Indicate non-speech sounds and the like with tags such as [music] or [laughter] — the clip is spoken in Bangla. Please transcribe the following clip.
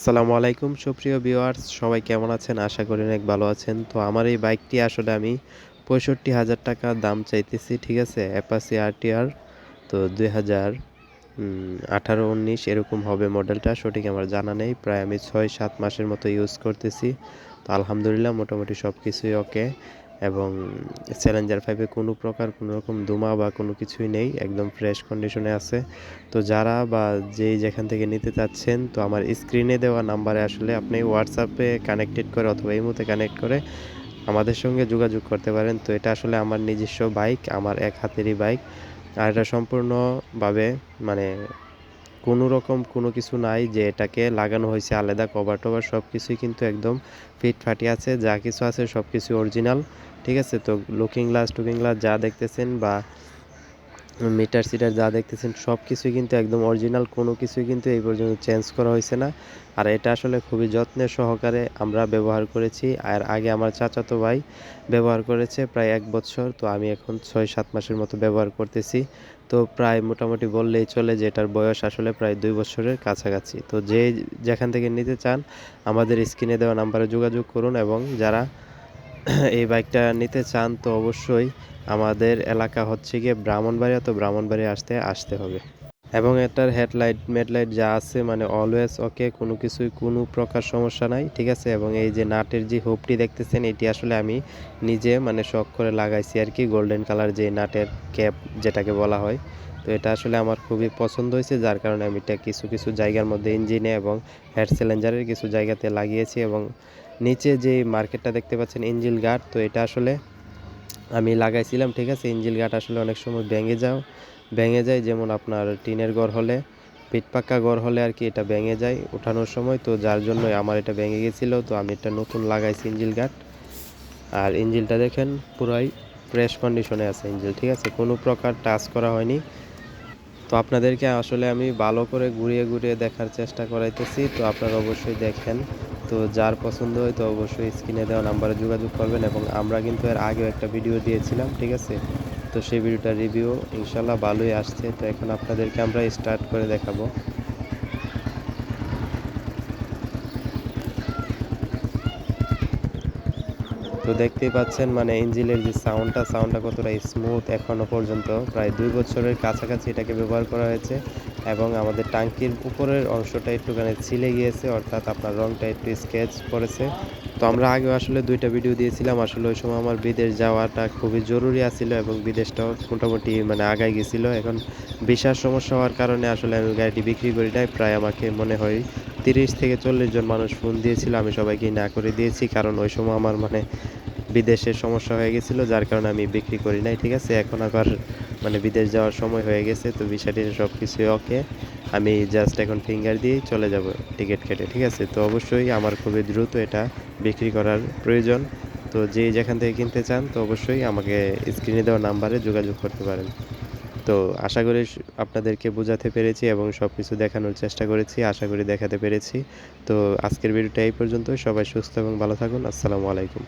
আসসালামু আলাইকুম, সুপ্রিয় ভিউয়ার্স। সবাই কেমন আছেন? আশা করি অনেক ভালো আছেন। তো আমার এই বাইকটি আসলে আমি পঁয়ষট্টি হাজার টাকা দাম চাইতেছি, ঠিক আছে? Apache RTR. তো দুই হাজার আঠারো, উনিশ এরকম হবে মডেলটা, সঠিক আমার জানা নেই। প্রায় আমি ছয়, সাত মাসের মতো ইউজ করতেছি। তো আলহামদুলিল্লাহ মোটামুটি সব কিছুই ওকে এবং চ্যালেঞ্জার ফাইভে কোনো প্রকার কোনো রকম দুমা বা কোনো কিছুই নেই, একদম ফ্রেশ কন্ডিশনে আছে। তো যারা বা যেই যেখান থেকে নিতে চাচ্ছেন, তো আমার স্ক্রিনে দেওয়া নাম্বারে আসলে আপনি হোয়াটসঅ্যাপে কানেক্টেড করে অথবা এই মুহূর্তে কানেক্ট করে আমাদের সঙ্গে যোগাযোগ করতে পারেন। তো এটা আসলে আমার নিজস্ব বাইক আমার এক হাতেরই বাইক আর এটা সম্পূর্ণভাবে মানে কোনো রকম কোনো কিছু নাই যে এটাকে লাগানো হয়েছে, আলাদা কভার টভার সব কিছুই কিন্তু একদম ফিট ফাটি আছে, যা কিছু আছে সব কিছু অরিজিনাল ঠিক আছে? তো লুকিং গ্লাস টুকিং গ্লাস যা দেখতেছেন বা মিটার সিটার যা দেখতেছেন, সব কিছুই কিন্তু একদম অরিজিনাল কোনো কিছুই কিন্তু এই পর্যন্ত চেঞ্জ করা হয়েছে না। আর এটা আসলে খুবই যত্নের সহকারে আমরা ব্যবহার করেছি। আর আগে আমার চাচাতো ভাই ব্যবহার করেছে প্রায় এক বছর, তো আমি এখন ছয় সাত মাসের মতো ব্যবহার করতেছি। তো প্রায় মোটামুটি বললেই চলে যে এটার বয়স আসলে প্রায় দুই বছরের কাছাকাছি। তো যে যেখান থেকে নিতে চান, আমাদের স্ক্রিনে দেওয়া নাম্বারে যোগাযোগ করুন এবং যারা [clears throat] এই বাইকটা নিতে চান, তো অবশ্যই আমাদের এলাকা হচ্ছে গিয়ে ব্রাহ্মণবাড়িয়া তো ব্রাহ্মণবাড়িয়া আসতে আসতে হবে। এবং এটার হেডলাইট, মেডলাইট যা আছে মানে অলওয়েজ ওকে কোনো কিছুই, কোনো প্রকার সমস্যা নাই, ঠিক আছে? এবং এই যে নাটের যে হোপটি দেখতেছেন, এটি আসলে আমি নিজে মানে শখ করে লাগাইছি আর কি গোল্ডেন কালার যে নাটের ক্যাপ যেটাকে বলা হয়। তো এটা আসলে আমার খুবই পছন্দ হয়েছে, যার কারণে আমি এটা কিছু কিছু জায়গার মধ্যে ইঞ্জিনে এবং হেড সিলিন্ডারের কিছু জায়গাতে লাগিয়েছি এবং নিচে যে মার্কেটটা দেখতে পাচ্ছেন ইঞ্জিল গার্ড তো এটা আসলে আমি লাগাইছিলাম, ঠিক আছে? ইঞ্জিল গার্ড আসলে অনেক সময় ভেঙে যাও। ভেঙে যায় যেমন আপনার টিনের ঘর হলে পিট পাক্কা ঘর হলে আর কি এটা ভেঙে যায় ওঠানোর সময়। তো যার জন্য আমার এটা ভেঙে গেছিল, তো আমি এটা নতুন লাগাইছি ইঞ্জিল গার্ড আর ইঞ্জিলটা দেখেন, পুরাই ফ্রেশ কন্ডিশনে আছে ইঞ্জিল, ঠিক আছে? কোনো প্রকার টাচ করা হয়নি। তো আপনাদেরকে আসলে আমি ভালো করে ঘুরিয়ে ঘুরিয়ে দেখার চেষ্টা করাইতেছি। তো আপনারা অবশ্যই দেখেন। তো যার পছন্দ হয় তো অবশ্যই স্ক্রিনে দেওয়া নাম্বারে যোগাযোগ করবেন এবং আমরা কিন্তু এর আগেও একটা ভিডিও দিয়েছিলাম, ঠিক আছে? তো সেই ভিডিওটার রিভিউ ইনশাল্লাহ ভালোই আসছে। তো এখন আপনাদেরকে আমরা স্টার্ট করে দেখাবো। তো দেখতেই পাচ্ছেন মানে ইঞ্জিনের যে সাউন্ডটা সাউন্ডটা কতটা স্মুথ এখনও পর্যন্ত। প্রায় দুই বছরের কাছাকাছি এটাকে ব্যবহার করা হয়েছে এবং আমাদের টাঙ্কির উপরের অংশটা একটুখানি ছিলে গিয়েছে, অর্থাৎ আপনার রংটা একটু স্কেচ করেছে। তো আমরা আগে আসলে দুইটা ভিডিও দিয়েছিলাম, আসলে ওই সময় আমার বিদেশ যাওয়াটা খুবই জরুরি আছিল এবং বিদেশটাও মোটামুটি মানে আগায় গেছিল। এখন বিশাল সমস্যা হওয়ার কারণে আসলে আমি গাড়িটি বিক্রি করি নাই, প্রায় আমাকে মনে হয় তিরিশ থেকে চল্লিশ জন মানুষ ফোন দিয়েছিল, আমি সবাইকে না করে দিয়েছি, কারণ ওই সময় আমার মানে বিদেশের সমস্যা হয়ে গেছিল, যার কারণে আমি বিক্রি করি নাই, ঠিক আছে? এখন আবার মানে বিদেশ যাওয়ার সময় হয়ে গেছে, তো বিষয়টি সব কিছুই ওকে আমি জাস্ট এখন ফিঙ্গার দিয়েই চলে যাব টিকিট কেটে, ঠিক আছে? তো অবশ্যই আমার খুবই দ্রুত এটা বিক্রি করার প্রয়োজন। তো যে যেখান থেকে কিনতে চান, তো অবশ্যই আমাকে স্ক্রিনে দেওয়া নাম্বারে যোগাযোগ করতে পারেন। তো আশা করি আপনাদেরকে বোঝাতে পেরেছি এবং সব কিছু দেখানোর চেষ্টা করেছি, আশা করি দেখাতে পেরেছি। তো আজকের ভিডিওটা এই পর্যন্ত সবাই সুস্থ এবং ভালো থাকুন। আসসালামু আলাইকুম।